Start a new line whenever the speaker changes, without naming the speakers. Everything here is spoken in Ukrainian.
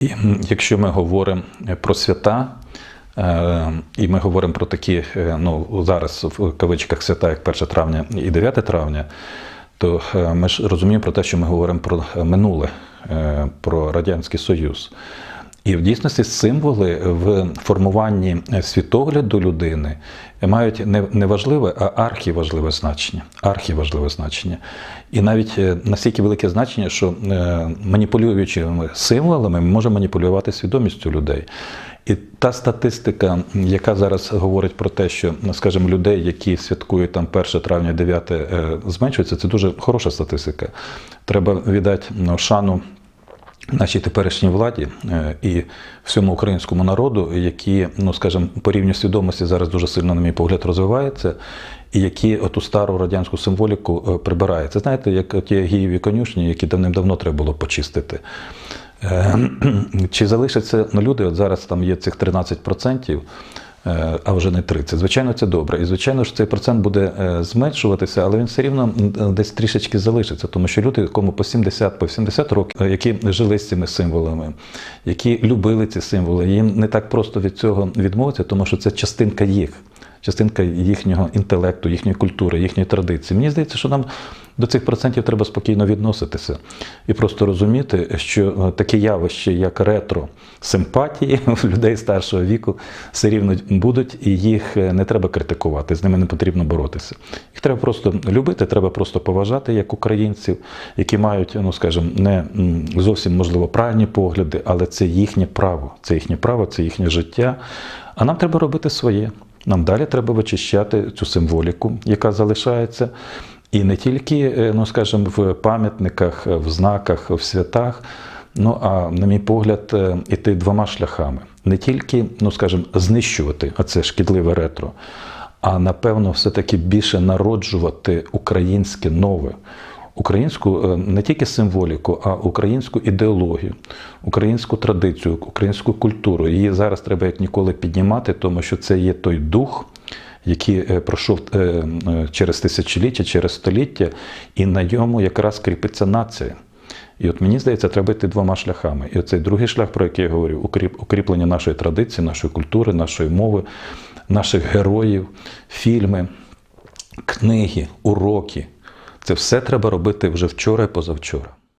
І якщо ми говоримо про свята, е, і ми говоримо про такі, е, ну зараз в кавичках свята, як 1 травня і 9 травня, то е, ми ж розуміємо про те, що ми говоримо про минуле, е, про Радянський Союз. І в дійсності символи в формуванні світогляду людини мають не, важливе, а архіважливе значення. Архіважливе значення. І навіть е, настільки велике значення, що е, маніпулюючи символами, ми можемо маніпулювати свідомістю людей. І та статистика, яка зараз говорить про те, що, скажімо, людей, які святкують там 1 травня, 9 е, зменшується, це дуже хороша статистика. Треба віддати ну, шану нашій теперішній владі е, і всьому українському народу, які, ну скажімо, по рівню свідомості зараз дуже сильно, на мій погляд, розвиваються, і які оту стару радянську символіку е, прибирають. Це знаєте, як ті гієві конюшні, які давним-давно треба було почистити. Е, Чи залишаться ну, люди? От зараз там є цих 13%. Е, А вже не 30. Звичайно, це добре. І звичайно ж цей процент буде е, зменшуватися, але він все рівно десь трішечки залишиться, тому що люди, кому по 70, по 70 років, е, які жили з цими символами, які любили ці символи, їм не так просто від цього відмовитися, тому що це частинка їх, частинка їхнього інтелекту, їхньої культури, їхньої традиції. Мені здається, що нам до цих процентів треба спокійно відноситися і просто розуміти, що е, такі явища, як ретро симпатії в людей старшого віку, все рівно будуть, і їх е, не треба критикувати, з ними не потрібно боротися. Їх треба просто любити, треба просто поважати як українців, які мають, ну скажімо, не зовсім можливо правильні погляди, але це їхнє право, це їхнє право, це їхнє життя. А нам треба робити своє. Нам далі треба вичищати цю символіку, яка залишається. І не тільки, е, ну скажімо, в пам'ятниках, в знаках, в святах. Ну а на мій погляд, е, іти двома шляхами: не тільки, ну скажімо, знищувати, а це шкідливе ретро, а напевно, все-таки більше народжувати українське нове. Українську е, не тільки символіку, а українську ідеологію, українську традицію, українську культуру. Її зараз треба як ніколи піднімати, тому що це є той дух, який е, пройшов е, е, через тисячоліття, через століття, і на ньому якраз кріпиться нація. І от мені здається, треба йти двома шляхами. І оцей другий шлях, про який я говорю, укріплення нашої традиції, нашої культури, нашої мови, наших героїв, фільми, книги, уроки. Це все треба робити вже вчора і позавчора.